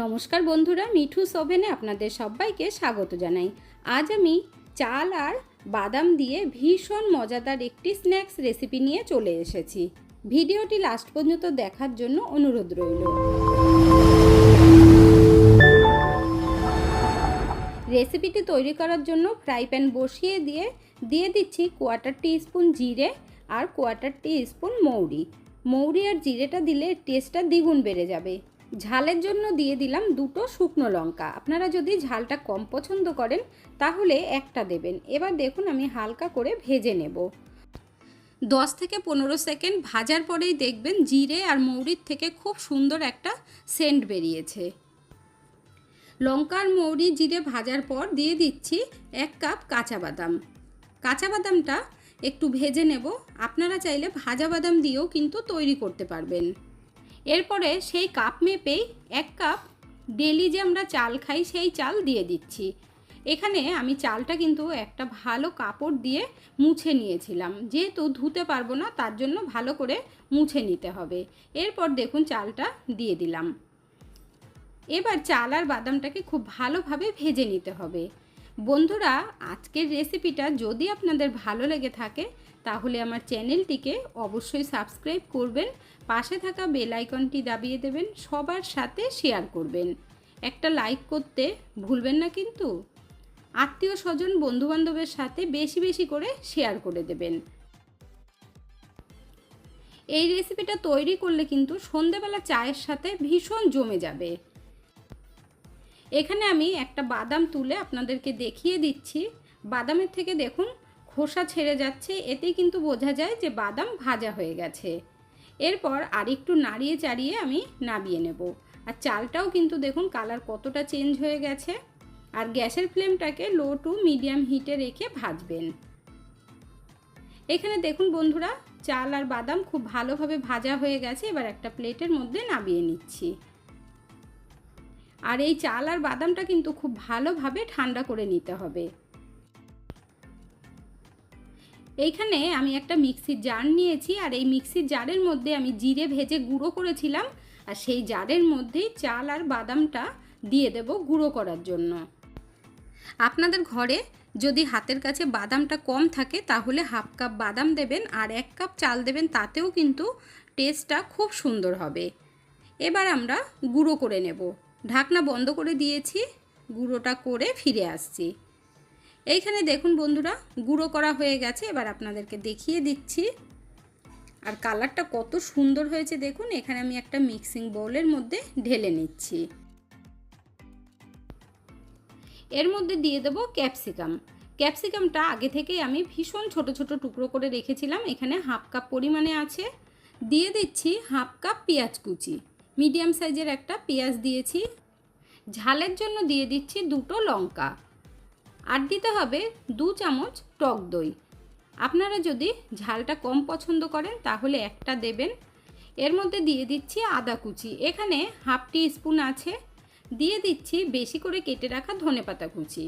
নমস্কার বন্ধুরা, মিঠু সোভেনে আপনাদের সবাইকে স্বাগত জানাই। আজ আমি চাল আর বাদাম দিয়ে ভীষণ মজাদার একটি স্ন্যাক্স রেসিপি নিয়ে চলে এসেছি। ভিডিওটি লাস্ট পর্যন্ত দেখার জন্য অনুরোধ রইল। রেসিপিটি তৈরি করার জন্য ফ্রাই প্যান বসিয়ে দিয়ে দিয়ে দিচ্ছি কোয়ার্টার টি স্পুন জিরে আর কোয়ার্টার টি স্পুন মৌরি। মৌরি আর জিরেটা দিলে টেস্টটা দ্বিগুণ বেড়ে যাবে। ঝালের জন্য দিয়ে দিলাম দুটো শুকনো লঙ্কা। আপনারা যদি ঝালটা কম পছন্দ করেন, তাহলে একটা দেবেন। এবার দেখুন আমি হালকা করে ভেজে নেব। দশ থেকে পনেরো সেকেন্ড ভাজার পরেই দেখবেন জিরে আর মৌরির থেকে খুব সুন্দর একটা সেন্ট বেরিয়েছে। লঙ্কা আর মৌরি জিরে ভাজার পর দিয়ে দিচ্ছি এক কাপ কাঁচা বাদাম। কাঁচা বাদামটা একটু ভেজে নেব। আপনারা চাইলে ভাজা বাদাম দিয়েও কিন্তু তৈরি করতে পারবেন। এরপরে সেই কাপ মেপেই এক কাপ ডেলি যে আমরা চাল খাই, সেই চাল দিয়ে দিচ্ছি। এখানে আমি চালটা কিন্তু একটা ভালো কাপড় দিয়ে মুছে নিয়েছিলাম। যেহেতু ধুতে পারব না, তার জন্য ভালো করে মুছে নিতে হবে। এরপর দেখুন চালটা দিয়ে দিলাম। এবার চাল আর বাদামটাকে খুব ভালোভাবে ভেজে নিতে হবে। বন্ধুরা, আজকের রেসিপিটা যদি আপনাদের ভালো লেগে থাকে, তাহলে আমার চ্যানেলটিকে অবশ্যই সাবস্ক্রাইব করবেন, পাশে থাকা বেল আইকনটি দাবিয়ে দেবেন, সবার সাথে শেয়ার করবেন। একটা লাইক করতে ভুলবেন না কিন্তু। আত্মীয় স্বজন, বন্ধুবান্ধবের সাথে বেশি বেশি করে শেয়ার করে দেবেন। এই রেসিপিটা তৈরি করলে কিন্তু সন্ধেবেলা চায়ের সাথে ভীষণ জমে যাবে। এখানে আমি একটা বাদাম তুলে আপনাদেরকে দেখিয়ে দিচ্ছি। বাদামের থেকে দেখুন, খোসা ছেড়ে যাচ্ছে। এতেই কিন্তু বোঝা যায় যে বাদাম ভাজা হয়ে গেছে। এরপর আরেকটু নাড়িয়ে চাড়িয়ে আমি নাবিয়ে নেব। আর চালটাও কিন্তু দেখুন, কালার কতটা চেঞ্জ হয়ে গেছে। আর গ্যাসের ফ্লেমটাকে লো টু মিডিয়াম হিটে রেখে ভাজবেন। এখানে দেখুন বন্ধুরা, চাল আর বাদাম খুব ভালোভাবে ভাজা হয়ে গেছে। এবার একটা প্লেটের মধ্যে নাবিয়ে নিচ্ছি। আর এই চাল আর বাদামটা কিন্তু খুব ভালোভাবে ঠান্ডা করে নিতে হবে। এইখানে আমি একটা মিক্সির জার নিয়েছি আর এই মিক্সির জারের মধ্যে আমি জিরে ভেজে গুঁড়ো করেছিলাম আর সেই জারের মধ্যেই চাল আর বাদামটা দিয়ে দেব গুঁড়ো করার জন্য। আপনাদের ঘরে যদি হাতের কাছে বাদামটা কম থাকে তাহলে হাফ কাপ বাদাম দেবেন আর এক কাপ চাল দেবেন তাতেও কিন্তু টেস্টটা খুব সুন্দর হবে। এবার আমরা গুঁড়ো করে নেব। ঢাকনা বন্ধ করে দিয়েছি, গুঁড়োটা করে ফিরে আসছি। এইখানে দেখুন বন্ধুরা, গুঁড়ো করা হয়ে গেছে, এবার আপনাদেরকে দেখিয়ে দিচ্ছি। আর কালারটা কত সুন্দর হয়েছে দেখুন, এখানে আমি একটা মিক্সিং বোলের মধ্যে ঢেলে নিচ্ছি। এর মধ্যে দিয়ে দেবো ক্যাপসিকাম। ক্যাপসিকামটা আগে থেকেই আমি ভীষণ ছোট ছোট টুকরো করে রেখেছিলাম, এখানে হাফ কাপ পরিমাণে আছে। দিয়ে দিচ্ছি হাফ কাপ পেঁয়াজ কুচি। মিডিয়াম সাইজের একটা পেঁয়াজ দিয়েছি। ঝালের জন্য দিয়ে দিচ্ছি দুটো লঙ্কা। আর দিতে হবে দু চামচ টক দই। আপনারা যদি ঝালটা কম পছন্দ করেন, তাহলে একটা দেবেন। এর মধ্যে দিয়ে দিচ্ছি আদা কুচি। এখানে হাফ টি স্পুন আছে। দিয়ে দিচ্ছি বেশি করে কেটে রাখা ধনেপাতা কুচি।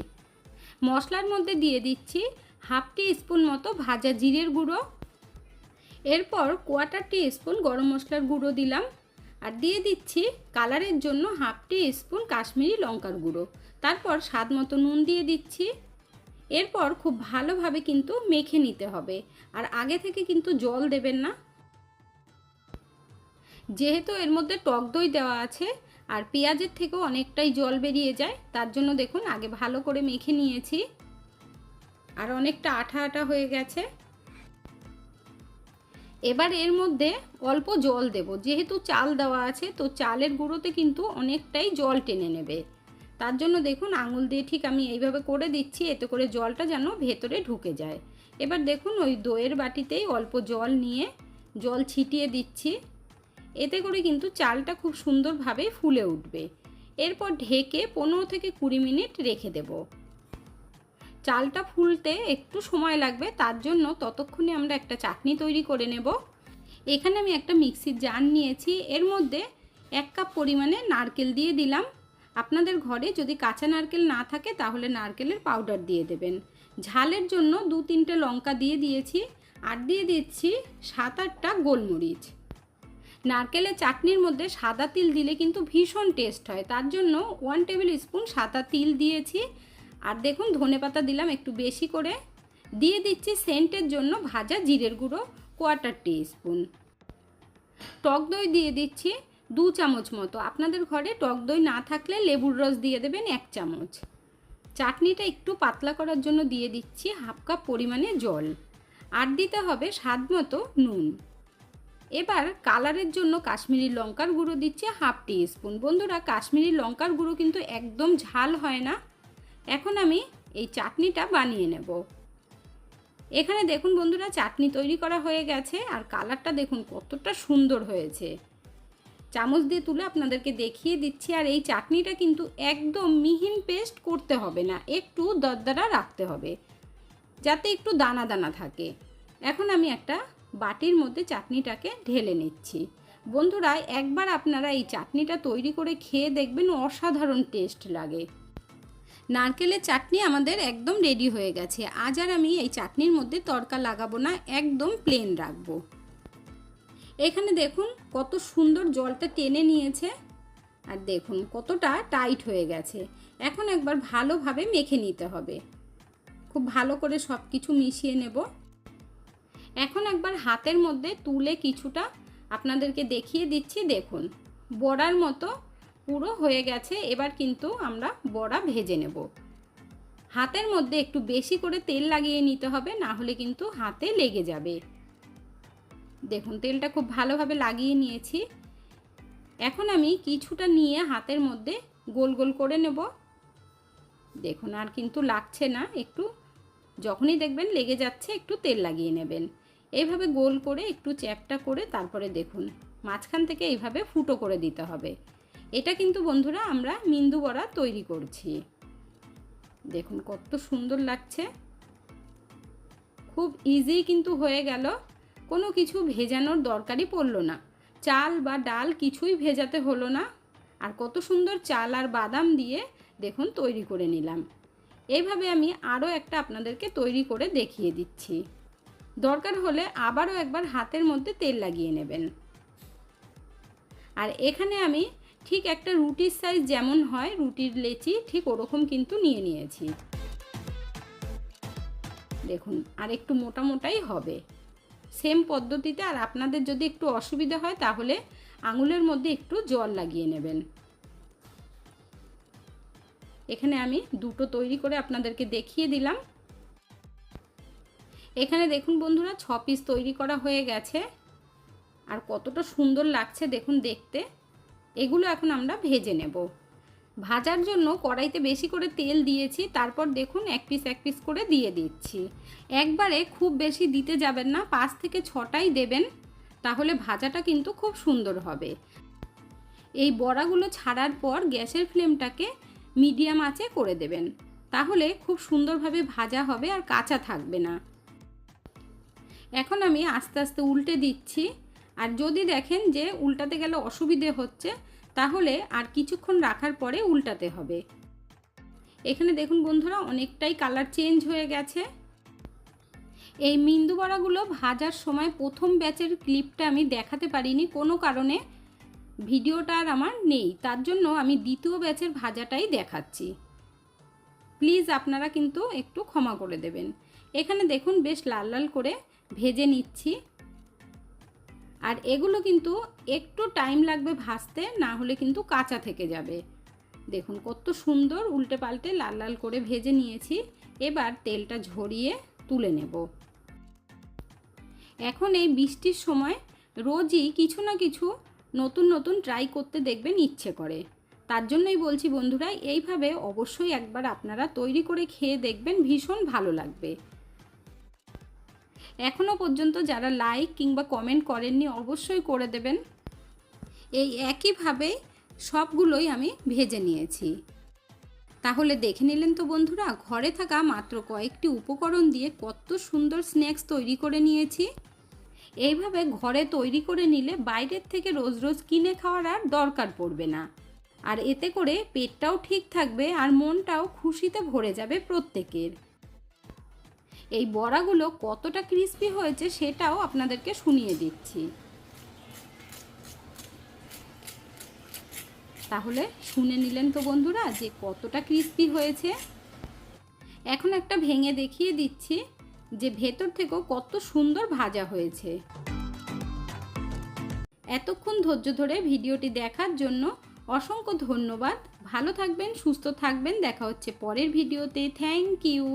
মশলার মধ্যে দিয়ে দিচ্ছি হাফ টি স্পুন মতো ভাজা জিরের গুঁড়ো। এরপর কোয়াটার টি স্পুন গরম মশলার গুঁড়ো দিলাম। আর দিয়ে দিচ্ছি কালারের জন্য হাফ টি স্পুন কাশ্মীরি লঙ্কার গুঁড়ো। তারপর স্বাদ মতো নুন দিয়ে দিচ্ছি। এরপর খুব ভালোভাবে কিন্তু মেখে নিতে হবে। আর আগে থেকে কিন্তু জল দেবেন না। যেহেতু এর মধ্যে টক দই দেওয়া আছে, আর পেঁয়াজের থেকেও অনেকটাই জল বেরিয়ে যায়, তার জন্য দেখুন আগে ভালো করে মেখে নিয়েছি। আর অনেকটা আঠা আঠা হয়ে গেছে। এবার এর মধ্যে অল্প জল দেব। যেহেতু চাল দেওয়া আছে, তো চালের গুঁড়োতে কিন্তু অনেকটাই জল টেনে নেবে। তার জন্য দেখুন, আঙুল দিয়ে ঠিক আমি এইভাবে করে দিচ্ছি, এতে করে জলটা যেন ভেতরে ঢুকে যায়। এবার দেখুন, ওই দইয়ের বাটিতেই অল্প জল নিয়ে জল ছিটিয়ে দিচ্ছি। এতে করে কিন্তু চালটা খুব সুন্দরভাবে ফুলে উঠবে। এরপর ঢেকে পনেরো থেকে কুড়ি মিনিট রেখে দেব। চালটা ফুলতে একটু সময় লাগবে, তার জন্য ততক্ষণে আমরা একটা চাটনি তৈরি করে নেব। এখানে আমি একটা মিক্সির জার নিয়েছি, এর মধ্যে এক কাপ পরিমাণে নারকেল দিয়ে দিলাম। আপনাদের ঘরে যদি কাঁচা নারকেল না থাকে, তাহলে নারকেলের পাউডার দিয়ে দেবেন। ঝালের জন্য দু তিনটে লঙ্কা দিয়ে দিয়েছি, আর দিয়ে দিচ্ছি সাত আটটা গোলমরিচ। নারকেলের চাটনির মধ্যে সাদা তিল দিলে কিন্তু ভীষণ টেস্ট হয়, তার জন্য ওয়ান টেবিল স্পুন সাদা তিল দিয়েছি। আর দেখুন ধনেপাতা দিলাম একটু বেশি করে। দিয়ে দিচ্ছি সেন্টের জন্য ভাজা জিরের গুঁড়ো কোয়ার্টার টি স্পুন টক দই দিয়ে দিচ্ছি দু চামচ মতো। আপনাদের ঘরে টক দই না থাকলে লেবুর রস দিয়ে দেবেন এক চামচ। চাটনিটা একটু পাতলা করার জন্য দিয়ে দিচ্ছি হাফ কাপ পরিমাণে জল। আর দিতে হবে স্বাদ মতো নুন। এবার কালারের জন্য কাশ্মীরি লঙ্কার গুঁড়ো দিচ্ছে হাফ টি স্পুন বন্ধুরা, কাশ্মীরি লঙ্কার গুঁড়ো কিন্তু একদম ঝাল হয় না। এখন আমি এই চাটনিটা বানিয়ে নেব। এখানে দেখুন বন্ধুরা, চাটনি তৈরি করা হয়ে গেছে আর কালারটা দেখুন কতটা সুন্দর হয়েছে। চামচ দিয়ে তুলে আপনাদেরকে দেখিয়ে দিচ্ছি, আর এই চাটনিটা কিন্তু একদম মিহিন পেস্ট করতে হবে না, একটু দরদরা রাখতে হবে, যাতে একটু দানা দানা থাকে। এখন আমি একটা বাটির মধ্যে চাটনিটাকে ঢেলে নিচ্ছি। বন্ধুরা, একবার আপনারা এই চাটনিটা তৈরি করে খেয়ে দেখবেন অসাধারণ টেস্ট লাগে। নারকেলের চাটনি আমাদের একদম রেডি হয়ে গেছে। আজ আর আমি এই চাটনির মধ্যে তড়কা লাগাবো না, একদম প্লেন রাখব। এখানে দেখুন কত সুন্দর জলটা টেনে নিয়েছে, আর দেখুন কতটা টাইট হয়ে গেছে। এখন একবার ভালোভাবে মেখে নিতে হবে। খুব ভালো করে সব কিছু মিশিয়ে নেব। এখন একবার হাতের মধ্যে তুলে কিছুটা আপনাদেরকে দেখিয়ে দিচ্ছি, দেখুন। বড়ার মতো পুরো হয়ে গেছে, এবার কিন্তু আমরা বড়া ভেজে নেব। হাতের মধ্যে একটু বেশি করে তেল লাগিয়ে নিতে হবে, না হলে কিন্তু হাতে লেগে যাবে। দেখুন, তেলটা খুব ভালোভাবে লাগিয়ে নিয়েছি। এখন আমি কিছুটা নিয়ে হাতের মধ্যে গোল গোল করে নেব। দেখুন, আর কিন্তু লাগছে না, একটু যখনই দেখবেন লেগে যাচ্ছে, একটু তেল লাগিয়ে নেবেন। এইভাবে গোল করে একটু চ্যাপটা করে তারপরে দেখুন, মাঝখান থেকে এইভাবে ফুটো করে দিতে হবে। এটা কিন্তু বন্ধুরা আমরা মিন্দু বড়া তৈরি করছি। দেখুন কত সুন্দর লাগছে। খুব ইজি কিন্তু হয়ে গেল। কোনো কিছু ভেজানোর দরকারই পড়ল না। চাল বা ডাল কিছুই ভেজাতে হলো না। আর কত সুন্দর চাল আর বাদাম দিয়ে দেখুন তৈরি করে নিলাম। এইভাবে আমি আরও একটা আপনাদেরকে তৈরি করে দেখিয়ে দিচ্ছি। দরকার হলে আবারও একবার হাতের মধ্যে তেল লাগিয়ে নেবেন। আর এখানে আমি ঠিক একটা রুটির সাইজ যেমন হয়, রুটির লেচি ঠিক ওরকম কিন্তু নিয়ে নিয়েছি। দেখুন, আর একটু মোটা মোটাই হবে। সেম পদ্ধতিতে আর আপনাদের যদি একটু অসুবিধা হয়, তাহলে আঙুলের মধ্যে একটু জল লাগিয়ে নেবেন। এখানে আমি দুটো তৈরি করে আপনাদেরকে দেখিয়ে দিলাম। এখানে দেখুন বন্ধুরা, ছ পিস তৈরি করা হয়ে গেছে। আর কতটা সুন্দর লাগছে দেখুন দেখতে। এগুলো এখন আমরা ভেজে নেব। ভাজার জন্য কড়াইতে বেশি করে তেল দিয়েছি, তারপর দেখুন এক পিস এক পিস করে দিয়ে দিচ্ছি। একবারে খুব বেশি দিতে যাবেন না, পাঁচ থেকে ছটাই দেবেন, তাহলে ভাজাটা কিন্তু খুব সুন্দর হবে। এই বড়াগুলো ছাড়ার পর গ্যাসের ফ্লেমটাকে মিডিয়াম আঁচে করে দেবেন, তাহলে খুব সুন্দরভাবে ভাজা হবে আর কাঁচা থাকবে না। এখন আমি আস্তে আস্তে উল্টে দিচ্ছি। আর যদি দেখেন যে উল্টাতে গেলে অসুবিধে হচ্ছে, তাহলে আর কিছুক্ষণ রাখার পরে উল্টাতে হবে। এখানে দেখুন বন্ধুরা, অনেকটাই কালার চেঞ্জ হয়ে গেছে। এই মিন্দু বড়াগুলো ভাজার সময় প্রথম ব্যাচের ক্লিপটা আমি দেখাতে পারিনি, কোনো কারণে ভিডিওটা আর আমার নেই। তার জন্য আমি দ্বিতীয় ব্যাচের ভাজাটাই দেখাচ্ছি। প্লিজ আপনারা কিন্তু একটু ক্ষমা করে দেবেন। এখানে দেখুন বেশ লাল লাল করে ভেজে নিচ্ছি। আর এগুলো কিন্তু একটু টাইম লাগবে ভাজতে, না হলে কিন্তু কাঁচা থেকে যাবে। দেখুন কত সুন্দর উল্টে পাল্টে লাল লাল করে ভেজে নিয়েছি। এবার তেলটা ঝরিয়ে তুলে নেব। এখন এই বৃষ্টির সময় রোজই কিছু না কিছু নতুন নতুন ট্রাই করতে দেখবেন ইচ্ছে করে। তার জন্যই বলছি বন্ধুরা, এইভাবে অবশ্যই একবার আপনারা তৈরি করে খেয়ে দেখবেন, ভীষণ ভালো লাগবে। এখনও পর্যন্ত যারা লাইক কিংবা কমেন্ট করেননি অবশ্যই করে দেবেন। এই একইভাবে সবগুলোই আমি ভেজে নিয়েছি। তাহলে দেখে নিলেন তো বন্ধুরা, ঘরে থাকা মাত্র কয়েকটি উপকরণ দিয়ে কত সুন্দর স্ন্যাক্স তৈরি করে নিয়েছি। এইভাবে ঘরে তৈরি করে নিলে বাইরের থেকে রোজ রোজ কিনে খাওয়ার আর দরকার পড়বে না। আর এতে করে পেটটাও ঠিক থাকবে আর মনটাও খুশিতে ভরে যাবে প্রত্যেকের। এই বড়াগুলো কতটা ক্রিস্পি হয়েছে সেটাও আপনাদেরকে শুনিয়ে দিচ্ছি। তাহলে শুনে নিলেন তো বন্ধুরা যে কতটা ক্রিস্পি হয়েছে। এখন একটা ভেঙে দেখিয়ে দিচ্ছি যে ভেতর থেকেও কত সুন্দর ভাজা হয়েছে। এতক্ষণ ধৈর্য ধরে ভিডিওটি দেখার জন্য অসংখ্য ধন্যবাদ। ভালো থাকবেন, সুস্থ থাকবেন। দেখা হচ্ছে পরের ভিডিওতে। Thank you.